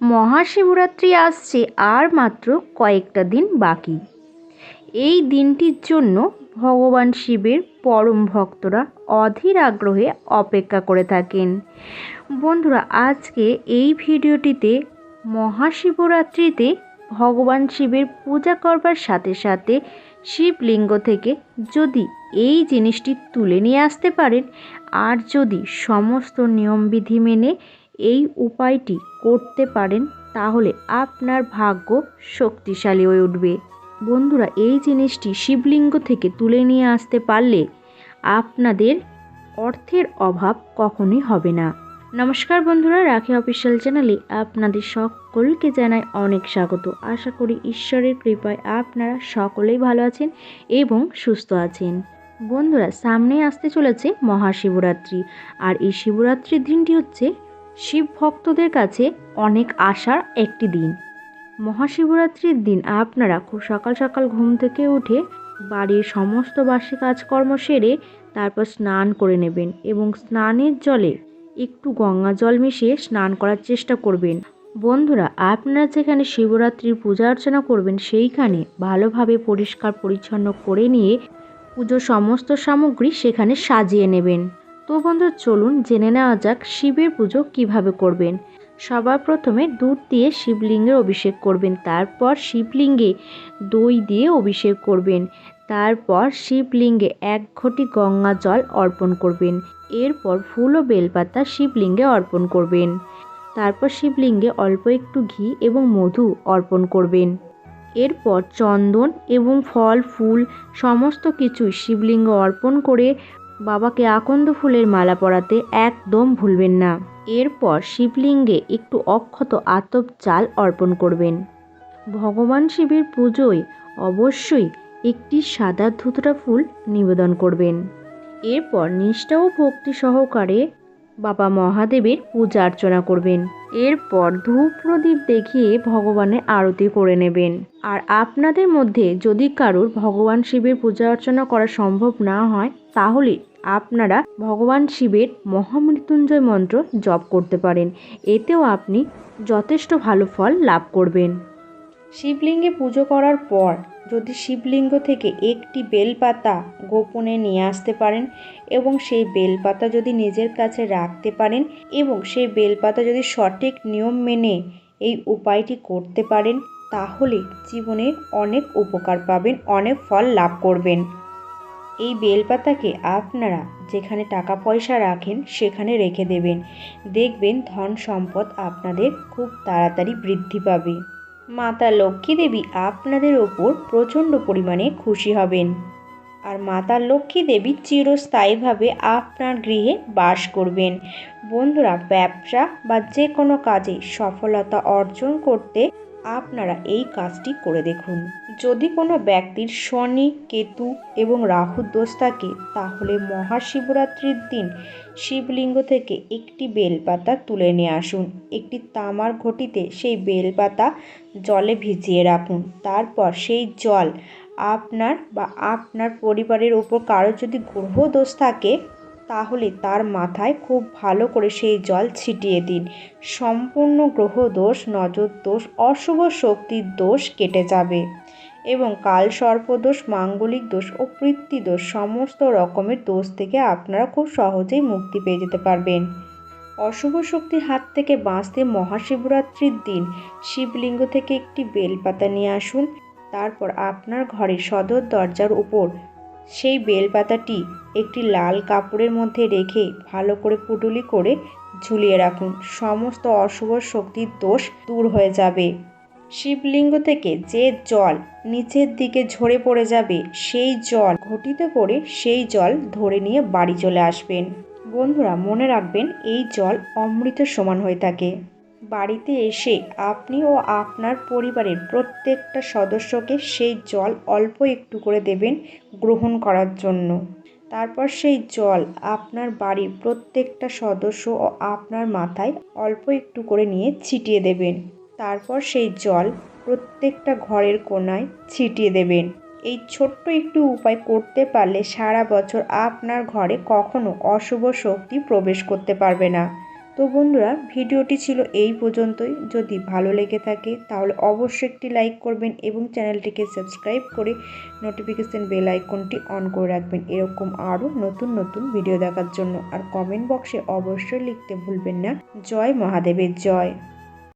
মহাশিবরাত্রি আসছে আর মাত্র কয়েকটা দিন বাকি। এই দিনটির জন্য ভগবান শিবের পরম ভক্তরা অধীর আগ্রহে অপেক্ষা করে থাকেন। বন্ধুরা, আজকে এই ভিডিওটিতে মহাশিবরাত্রিতে ভগবান শিবের পূজা করবার সাথে সাথে শিবলিঙ্গ থেকে যদি এই জিনিসটি তুলে নিয়ে আসতে পারেন, আর যদি সমস্ত নিয়মবিধি মেনে এই উপায়টি করতে পারেন, তাহলে আপনার ভাগ্য শক্তিশালী হয়ে উঠবে। বন্ধুরা, এই জিনিসটি শিবলিঙ্গ থেকে তুলে নিয়ে আসতে পারলে আপনাদের অর্থের অভাব কখনোই হবে না। নমস্কার বন্ধুরা, রাখি অফিসিয়াল চ্যানেলে আপনাদের সকলকে জানাই অনেক স্বাগত। আশা করি ঈশ্বরের কৃপায় আপনারা সকলেই ভালো আছেন এবং সুস্থ আছেন। বন্ধুরা, সামনে আসতে চলেছে মহাশিবরাত্রি। আর এই শিবরাত্রির দিনটি হচ্ছে শিব ভক্তদের কাছে অনেক আশার একটি দিন। মহাশিবরাত্রির দিন আপনারা খুব সকাল সকাল ঘুম থেকে উঠে বাড়ির সমস্ত বাসি কাজকর্ম সেরে তারপর স্নান করে নেবেন এবং স্নানের জলে একটু গঙ্গা জল মিশিয়ে স্নান করার চেষ্টা করবেন। বন্ধুরা, আপনারা যেখানে শিবরাত্রির পূজা অর্চনা করবেন, সেইখানে ভালোভাবে পরিষ্কার পরিচ্ছন্ন করে নিয়ে পুজোর সমস্ত সামগ্রী সেখানে সাজিয়ে নেবেন। তো বন্ধু, চলুন জেনে নেওয়া যাক শিবের পুজো কীভাবে করবেন। সবার প্রথমে দুধ দিয়ে শিবলিঙ্গের অভিষেক করবেন, তারপর শিবলিঙ্গে দই দিয়ে অভিষেক করবেন, তারপর শিবলিঙ্গে এক ঘটি গঙ্গা জল অর্পণ করবেন, এরপর ফুল ও বেলপাতা শিবলিঙ্গে অর্পণ করবেন, তারপর শিবলিঙ্গে অল্প একটু ঘি এবং মধু অর্পণ করবেন। এরপর চন্দন এবং ফল, ফুল, সমস্ত কিছুই শিবলিঙ্গ অর্পণ করে বাবাকে আকন্দ ফুলের মালা পরাতে একদম ভুলবেন না। এরপর শিবলিঙ্গে একটু অক্ষত আতপ চাল অর্পণ করবেন। ভগবান শিবের পুজোয় অবশ্যই একটি সাদা ধুতরা ফুল নিবেদন করবেন। এরপর নিষ্ঠা ও ভক্তি সহকারে বাবা মহাদেবের পূজা অর্চনা করবেন। এরপর ধূপ প্রদীপ দেখিয়ে ভগবানের আরতি করে নেবেন। আর আপনাদের মধ্যে যদি কারোর ভগবান শিবের পূজা অর্চনা করা সম্ভব না হয়, তাহলে আপনারা ভগবান শিবের মহামৃত্যুঞ্জয় মন্ত্র জপ করতে পারেন। এতেও আপনি যথেষ্ট ভালো ফল লাভ করবেন। শিবলিঙ্গে পুজো করার পর যদি শিবলিঙ্গ থেকে একটি বেলপাতা গোপনে নিয়ে আসতে পারেন এবং সেই বেলপাতা যদি নিজের কাছে রাখতে পারেন এবং সেই বেলপাতা যদি সঠিক নিয়ম মেনে এই উপায়টি করতে পারেন, তাহলে জীবনে অনেক উপকার পাবেন, অনেক ফল লাভ করবেন। এই বেলপাতাকে আপনারা যেখানে টাকা পয়সা রাখেন, সেখানে রেখে দেবেন। দেখবেন ধন সম্পদ আপনাদের খুব তাড়াতাড়ি বৃদ্ধি পাবে। মাতা লক্ষ্মী দেবী আপনাদের ওপর প্রচণ্ড পরিমাণে খুশি হবেন। আর মাতা লক্ষ্মী দেবী চিরস্থায়ীভাবে আপনার গৃহে বাস করবেন। বন্ধুরা, ব্যবসা বা যে কোনো কাজে সফলতা অর্জন করতে আপনারা এই কাজটি করে দেখুন। যদি কোনো ব্যক্তির শনি, কেতু এবং রাহুর দোষ থাকে, তাহলে মহাশিবরাত্রির দিন শিবলিঙ্গ থেকে একটি বেলপাতা তুলে নিয়ে আসুন। একটি তামার ঘটিতে সেই বেলপাতা জলে ভিজিয়ে রাখুন। তারপর সেই জল আপনার বা আপনার পরিবারের ওপর কারও যদি গ্রহ দোষ থাকে তাহলে তার মাথায় খুব ভালো করে সেই জল ছিটিয়ে দিন। সম্পূর্ণ গ্রহ দোষ, নজর দোষ, অশুভ শক্তির দোষ কেটে যাবে। এবং কাল সর্পদোষ মাঙ্গলিক দোষ ও দোষ সমস্ত রকমের দোষ থেকে আপনারা খুব সহজেই মুক্তি পেয়ে যেতে পারবেন। অশুভ শক্তির হাত থেকে বাঁচতে মহাশিবরাত্রির দিন শিবলিঙ্গ থেকে একটি বেলপাতা নিয়ে আসুন। তারপর আপনার ঘরের সদর দরজার উপর সেই বেলপাতাটি একটি লাল কাপড়ের মধ্যে রেখে ভালো করে পুটুলি করে ঝুলিয়ে রাখুন। সমস্ত অশুভ শক্তির দোষ দূর হয়ে যাবে। শিবলিঙ্গ থেকে যে জল নিচের দিকে ঝরে পড়ে যাবে, সেই জল ঘটিতে করে সেই জল ধরে নিয়ে বাড়ি চলে আসবেন। বন্ধুরা, মনে রাখবেন, এই জল অমৃত সমান হয়ে থাকে। বাড়িতে এসে আপনি ও আপনার পরিবারের প্রত্যেকটা সদস্যকে সেই জল অল্প একটু করে দেবেন গ্রহণ করার জন্য। তারপর সেই জল আপনার বাড়ির প্রত্যেকটা সদস্য ও আপনার মাথায় অল্প একটু করে নিয়ে ছিটিয়ে দেবেন। তারপর সেই জল প্রত্যেকটা ঘরের কোনায় ছিটিয়ে দেবেন। এই ছোট্ট একটু উপায় করতে পারলে সারা বছর আপনার ঘরে কখনো অশুভ শক্তি প্রবেশ করতে পারবে না। তো বন্ধুরা, ভিডিওটি ছিল এই পর্যন্তই। যদি ভালো লেগে থাকে, তাহলে অবশ্যই একটি লাইক করবেন এবং চ্যানেলটিকে সাবস্ক্রাইব করে নোটিফিকেশান বেল আইকনটি অন করে রাখবেন। এরকম আরও নতুন নতুন ভিডিও দেখার জন্য। আর কমেন্ট বক্সে অবশ্যই লিখতে ভুলবেন না। জয় মহাদেবের জয়।